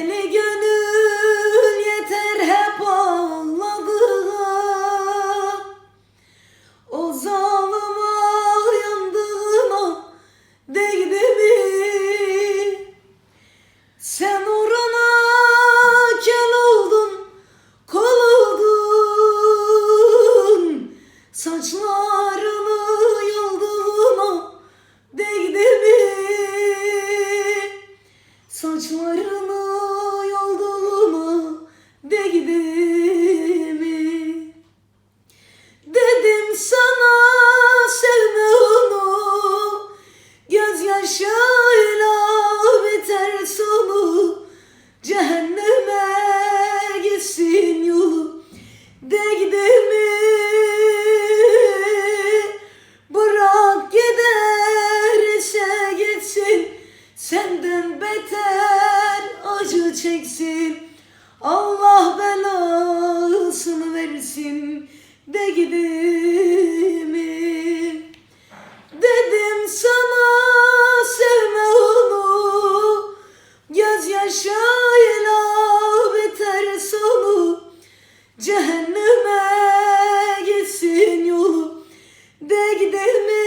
Deli gönül Cehenneme gitsin yolu Değdi mi? Bırak giderse gitsin Senden beter acı çeksin Allah belasını versin de mi? De mi?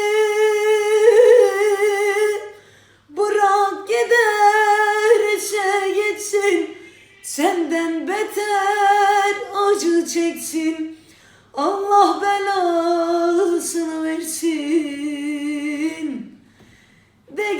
Bırak giderse gitsin Senden beter acı çeksin Allah belasını versin De